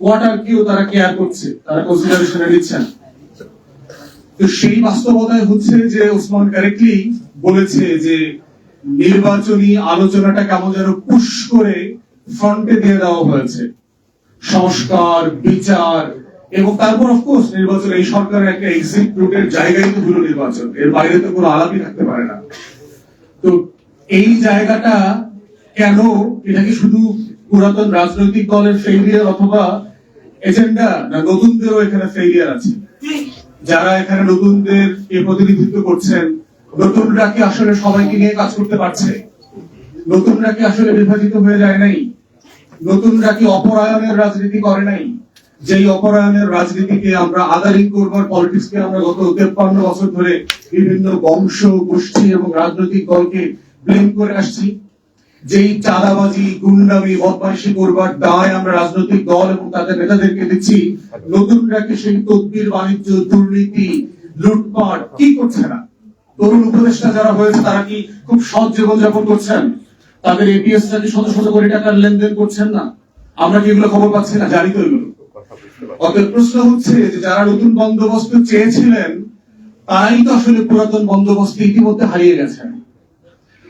কোয়ার্টারকেও তারা কেয়ার করছে, তারা কনসিডারেশনে নিচ্ছেন তো সেই বাস্তবতায় হচ্ছে যে ওসমান কারেক্টলি বলেছে যে নির্বাচনী আলোচনাটা কেমন যেন পুশ করে ফ্রন্টে দিয়ে দেওয়া হয়েছে। সংস্কার, বিচার, এবং তারপর অফকোর্স নির্বাচন, এই সরকারের একটা এক্সিট রুটের জায়গায় তো হলো নির্বাচন, এর বাইরে তো কোনো আলাপই থাকতে পারে না। তো এই জায়গাটা কেন, এটা কি শুধু পুরাতন রাজনৈতিক দলের ফেইলিয়ার অথবা এজেন্ডা না, নতুনদেরও এখানে ফেইলিয়ার আছে। যারা এখানে নতুনদের কে প্রতিনিধিত্ব করছেন, নতুনরা কি আসলে সবাইকে নিয়ে কাজ করতে পারছে? নতুনরা কি আসলে বিভাজিত হয়ে যায় নাই? নতুনরা কি অপরায়ণের রাজনীতি করে নাই? যেই অপরায়ণের রাজনীতিকে আমরা আদারিং করবার পলিটিক্সকে আমরা গত তেপ্পান্ন বছর ধরে বিভিন্ন বংশ, গোষ্ঠী এবং রাজনৈতিক দলকে ব্লেম করে আসছি। যেই চাঁদাবাজি, গুন্ডামি বদমাইশি করবার দায় আমরা রাজনৈতিক দল এবং তাদের নেতাদেরকে দিচ্ছি, নতুনরা কি সেই তদবির, বাণিজ্য, দুর্নীতি, লুটপাট, কি করছে না? তরুণ উপদেষ্টা যারা হয়েছে, তারা কি খুব সৎ জীবনযাপন করছেন? তাদের এপিএস কি শত শত কোটি টাকার লেনদেন করছেন না? আমরা কি এগুলো খবর পাচ্ছি না? জানি তো এগুলো। অতএব প্রশ্ন হচ্ছে যে যারা নতুন বন্দোবস্ত চেয়েছিলেন, তারাই তো আসলে পুরাতন বন্দোবস্ত ইতিমধ্যে হারিয়ে গেছেন।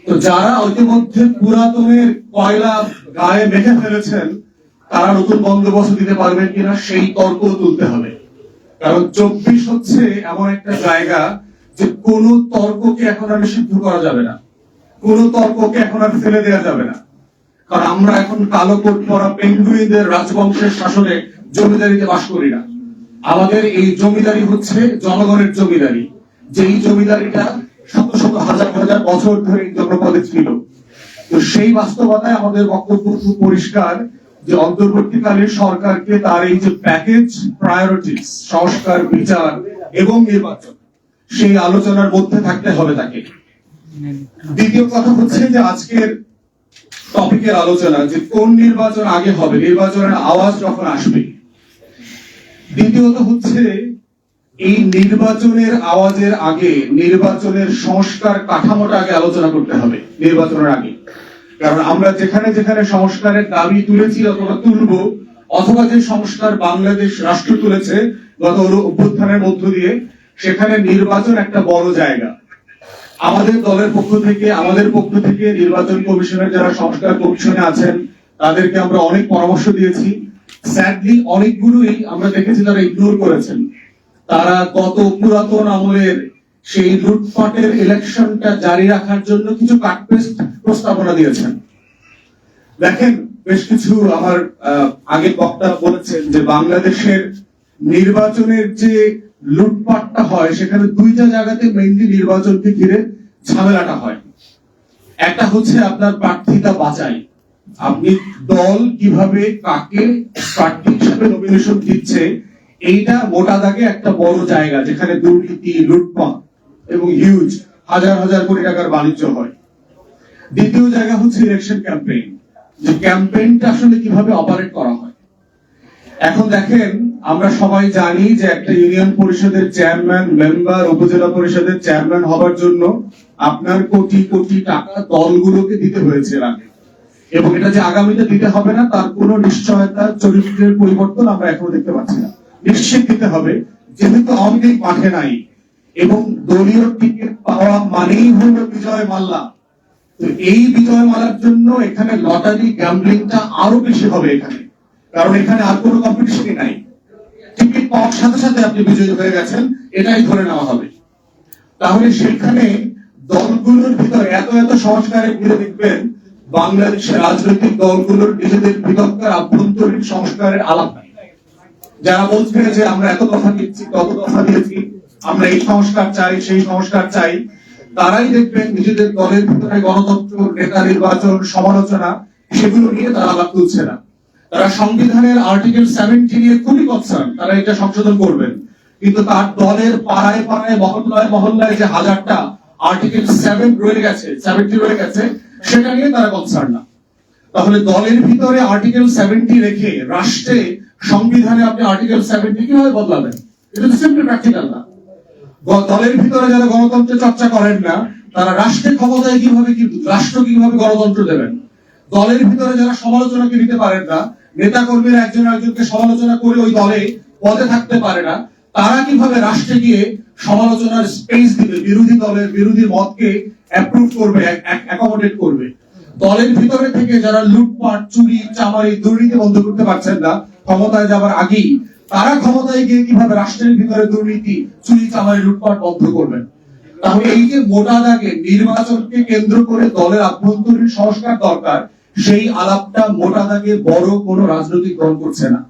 তো যারা ইতিমধ্যে পুরাতনের কয়লা গায়ে মেখে ফেলেছেন, তারা নতুন বন্দোবস্ত দিতে পারবেন কিনা সেই তর্ক তুলতে হবে। কারণ চব্বিশ হচ্ছে এমন একটা জায়গা যে কোন তর্ককে এখন আর নিষিদ্ধ করা যাবে না। কোন তর্ককে এখন আর ফেলে দেওয়া যাবে না। কারণ আমরা এখন কালো কোট পরা পেঙ্গুইনদের রাজবংশের শাসনে জমিদারিতে বাস করি না। আমাদের এই জমিদারি হচ্ছে জনগণের জমিদারি। যেই জমিদারিটা শত শত হাজার হাজার বছর ধরে জনপদে ছিল। তো সেই বাস্তবতায় আমাদের বক্তব্য পরিষ্কার যে সরকারকে তার এই যে প্যাকেজ প্রায়োরিটিস সংস্কার, বিচার এবং নির্বাচন, সেই আলোচনার মধ্যে থাকতে হবে তাকে। দ্বিতীয় কথা হচ্ছে যে আজকের টপিকের আলোচনা যে কোন নির্বাচন আগে হবে, নির্বাচনের আওয়াজ যখন আসবে। দ্বিতীয়ত হচ্ছে এই নির্বাচনের আওয়াজের আগে নির্বাচনের সংস্কার কাঠামোটা আগে আলোচনা করতে হবে, নির্বাচনের আগে। কারণ আমরা যেখানে যেখানে সংস্কারের দাবি তুলেছি অথবা তুলব, অথবা যে সংস্কার বাংলাদেশ রাষ্ট্র তুলেছে গত অভ্যুত্থানের মধ্য দিয়ে, সেখানে নির্বাচন একটা বড় জায়গা। আমাদের দলের পক্ষ থেকে, আমাদের পক্ষ থেকে নির্বাচন কমিশনের যারা সংস্কার কমিশনে আছেন, তাদেরকে আমরা অনেক পরামর্শ দিয়েছি। স্যাডলি অনেকগুলোই আমরা দেখেছি তারা ইগনোর করেছেন। তারা গত পুরাতন আমলের সেই লুটপাটের ইলেকশনটা জারি রাখার জন্য কিছু কাটপেস্ট প্রস্তাবনা দিয়েছেন। দেখেন, বেশ কিছু আমার আগে বক্তা বলেছেন যে বাংলাদেশের নির্বাচনের যে লুটপাটটা হয়, সেখানে দুইটা জায়গাতে মেইনলি নির্বাচনকে ঘিরে ঝামেলাটা হয়। একটা হচ্ছে আপনার প্রার্থীটা বাঁচাই আপনি দল কীভাবে, কাকে প্রার্থী হিসেবে নমিনেশন দিচ্ছে এইটা মোটা দাগে একটা বড় জায়গা, যেখানে দুর্নীতি, লুটপাট এবং হিউজ হাজার হাজার কোটি টাকার বাণিজ্য হয়। দ্বিতীয় জায়গা হচ্ছে ইলেকশন ক্যাম্পেইন যে ক্যাম্পেইনটা আসলে কীভাবে অপারেট করা হয়। এখন দেখেন, আমরা সবাই জানি যে একটা ইউনিয়ন পরিষদের চেয়ারম্যান মেম্বার উপজেলা পরিষদের চেয়ারম্যান হবার জন্য আপনার কোটি কোটি টাকা দলগুলোকে দিতে হয়েছে আগে। এবং এটা যে আগামীতে দিতে হবে না, তার কোনো নিশ্চয়তা চরিত্রের পরিবর্তন আমরা এখনও দেখতে পাচ্ছি না। নিশ্চিত দিতে হবে, যেহেতু অনেক মাঠে নাই, এবং দলীয় টিকিট পাওয়া মানেই হলো বিজয় মাল্লা তো এই বিজয় মালার জন্য এখানে লটারি, গ্যাম্বলিংটা আরও বেশি হবে এখানে, কারণ এখানে আর কোনো কম্পিটিশনই নাই। টিকিট পাওয়ার সাথে সাথে আপনি বিজয়ী হয়ে গেছেন, এটাই ধরে নেওয়া হবে। তাহলে সেখানে দলগুলোর ভিতরে এত এত সংস্কারে ঘিরে দেখবেন, বাংলাদেশের রাজনৈতিক দলগুলোর নিজেদের ভিতরকার আভ্যন্তরীণ সংস্কারের আলাপ যারা বলছে যে আমরা এত কথা দিচ্ছি তত কথা দিয়েছি, আমরা এই সংস্কার চাই, সেই সংস্কার চাই, তারাই দেখবেন নিজেদের দলের ভিতরে গণতন্ত্র, নেতা নির্বাচন, সমালোচনা, সেগুলো নিয়ে তারা আলাপ তুলছে না। তারা সংবিধানের আর্টিকেল সেভেন্টি নিয়ে খুবই কনসার্ন তারা এটা সংশোধন করবেন। কিন্তু তার দলের পাড়ায় পাড়ায়, মহল্লায় মহল্লায় যে হাজারটা আর্টিকেল সেভেন রয়ে গেছে, সেভেন্টি রয়ে গেছে, সেটা নিয়ে তারা কনসার্ন না। তাহলে দলের ভিতরে আর্টিকেল সেভেন্টি রেখে রাষ্ট্রে সংবিধানে আপনি আর্টিকেল সেভেন্টি কীভাবে বদলাবেন? এটা তো সিম্পলি প্র্যাকটিক্যাল না। দলের ভিতরে যারা গণতন্ত্রের চর্চা করেন না, তারা রাষ্ট্রের ক্ষমতায় কীভাবে রাষ্ট্র কীভাবে গণতন্ত্র দেবেন? দলের ভিতরে যারা সমালোচনাকে নিতে পারেন না নেতা কর্মীরা একজন একজনকে সমালোচনা করে ওই দলে পদে থাকতে পারে না, তারা কীভাবে রাষ্ট্রে গিয়ে সমালোচনার স্পেস দিবে, বিরোধী দলের বিরোধী মতকে অ্যাপ্রুভ করবে অ্যাকোমোডেট করবে? দলের ভিতরে থেকে যারা লুটপাট, চুরি, চামারি, দুর্নীতি বন্ধ করতে পারছেন না, ক্ষমতায় যাবার আগেই তারা ক্ষমতায় গিয়ে কীভাবে রাষ্ট্রের ভিতরে দুর্নীতি, চুরি, চামারি, লুটপাট বন্ধ করবেন? তাহলে এই যে মোটা দাগে নির্বাচনকে কেন্দ্র করে দলের আভ্যন্তরীণ সংস্কার দরকার, সেই আলাপটা মোটা দাগে বড় কোনো রাজনৈতিক দল করছে না।